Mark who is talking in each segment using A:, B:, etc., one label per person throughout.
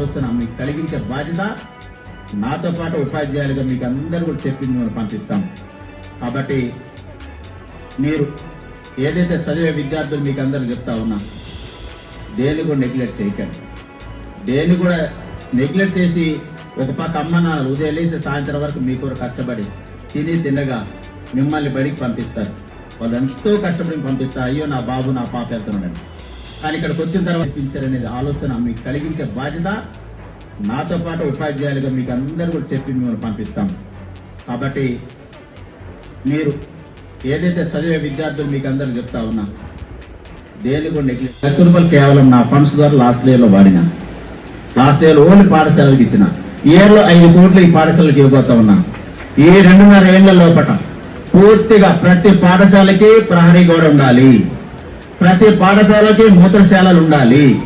A: ఆలోచన మీకు కలిగించే బాధ్యత. నాతో పాటు ఉపాధ్యాయులుగా మీకు అందరూ కూడా చెప్పి మిమ్మల్ని పంపిస్తాం. కాబట్టి మీరు ఏదైతే చదివే విద్యార్థులు మీకు అందరూ చెప్తా ఉన్నా దేన్ని కూడా నెగ్లెక్ట్ చేయకండి. దేన్ని కూడా నెగ్లెక్ట్ చేసి ఒక పక్క అమ్మ నా ఉదయం లేసి సాయంత్రం వరకు మీ కూడా కష్టపడి తిని తినగా మిమ్మల్ని బడికి పంపిస్తారు. వాళ్ళు ఎంతో కష్టపడి పంపిస్తారు. అయ్యో నా బాబు నా పాప వెళ్తున్నాడని కానీ ఇక్కడికి వచ్చిన తర్వాత నేర్పించారనేది ఆలోచన మీకు కలిగించే బాధ్యత నాతో పాటు ఉపాధ్యాయులుగా మీకు అందరూ కూడా చెప్పి మిమ్మల్ని పంపిస్తాం. కాబట్టి మీరు ఏదైతే చదివే విద్యార్థులు మీకు అందరూ చెప్తా ఉన్నా దేని కూడా నెగ్లెక్ట్ లక్ష రూపాయలు కేవలం నా ఫండ్స్ ద్వారా లాస్ట్ ఇయర్లో వాడిన. వాడినా లాస్ట్ ఇయర్ ఓన్లీ పాఠశాలకి ఇచ్చిన. ఇయర్లో ఐదు కోట్లు ఈ పాఠశాలకి ఇవ్వబోతా ఉన్నా. ఈ రెండున్నర ఏళ్ళ లోపట పూర్తిగా ప్రతి పాఠశాలకి ప్రహరీ గోడ ఉండాలి. ప్రతి పాఠశాలకి మూత్రశాలలు ఉండాలి.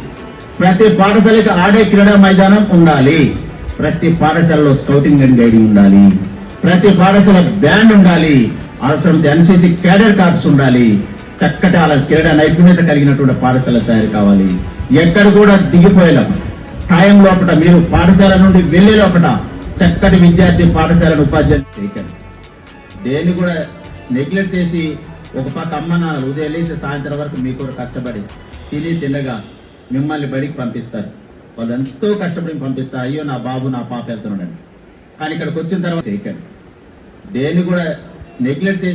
A: ప్రతి పాఠశాలకి ఆడే క్రీడా మైదానం ఉండాలి. ప్రతి పాఠశాలలో స్కౌటింగ్ అండ్ గైడింగ్ ఉండాలి. ప్రతి పాఠశాల బ్యాండ్ ఉండాలి. అవసరం ఎన్సీసీ క్యాడర్ కార్ప్స్ ఉండాలి. చక్కటి అలా క్రీడా నైపుణ్యత కలిగినటువంటి పాఠశాల తయారు కావాలి. ఎక్కడ కూడా దిగిపోయేలాం. టైం లోపల మీరు పాఠశాల నుండి వెళ్ళే లోపల చక్కటి విద్యార్థి పాఠశాలను ఉపాధ్యాయులు చేయకండి దేన్ని కూడా నెగ్లెక్ట్ చేసి ఒక పక్క అమ్మ నాన్న ఉదయం లేచి సాయంత్రం వరకు మీ కూడా కష్టపడి తిని తినగా మిమ్మల్ని బడికి పంపిస్తారు. వాళ్ళు ఎంతో కష్టపడి పంపిస్తారు. అయ్యో నా బాబు నా పాప వెళ్తున్నాడు కానీ ఇక్కడికి వచ్చిన తర్వాత చేయకండి. దేన్ని కూడా నెగ్లెక్ట్ చేసి